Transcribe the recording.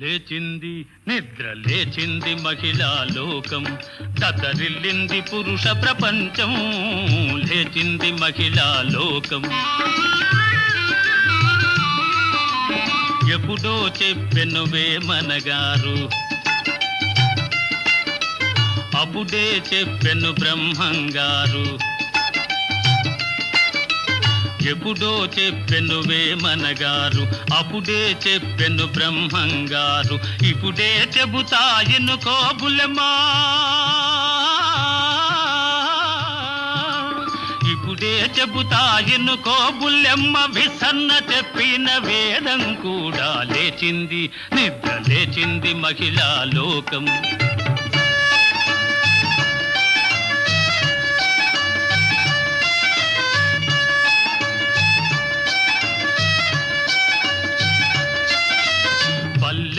లేచింది నిద్ర లేచింది మహిళా లోకం. దతరిల్లింది పురుష ప్రపంచం లేచింది మహిళా లోకం. ఎప్పుడో చెప్పెనువే మనగారు అప్పుడే చెప్పెను బ్రహ్మంగారు. ఎప్పుడో చెప్పెను వేమనగారు అప్పుడే చెప్పెను బ్రహ్మంగారు ఇప్పుడే చెబుతా ఎన్నుకో బుల్లెమ్మా. ఇప్పుడే చెబుతా ఎన్నుకో బుల్లెమ్మ విసన్న చెప్పిన వేదం కూడా లేచింది నిద్ర లేచింది మహిళా లోకం